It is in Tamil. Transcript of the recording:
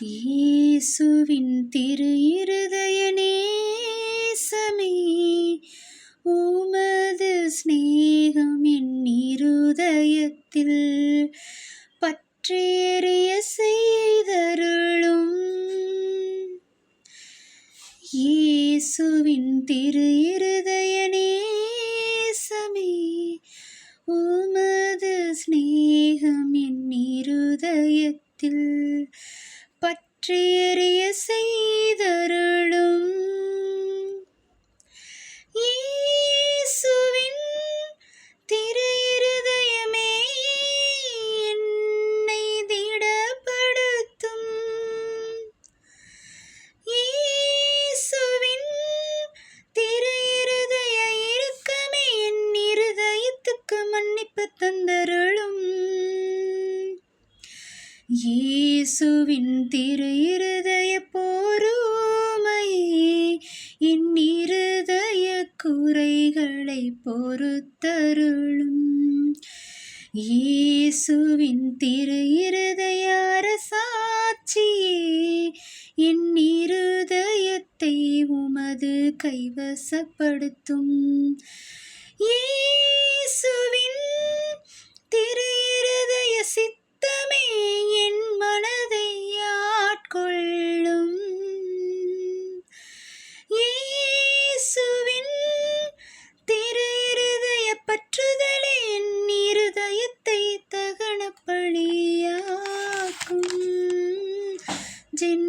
இயேசுவின் திரு இருதய நேசமே உமது ஸ்நேகம் என் இருதயத்தில் பற்றேறிய செய்தருளும். இயேசுவின் திரு இருதய நேசமே உமது ஸ்நேகம் என் இருதயத்தில் பற்றேறிய செய்தருளும். இயேசுவின் திரு இருதயமே என்னை திடப்படுத்தும். இயேசுவின் திரு இருதய இறுக்கமே என் இருதயத்துக்கு மன்னிப்பு தந்தருளும். இயேசுவின் திரு இருதய பொறுமையே என் இருதய குறைகளை பொறுத்தருளும். இயேசுவின் திரு இருதய அரசாட்சியே என் இருதயத்தை உமது கைவசப்படுத்தும். ending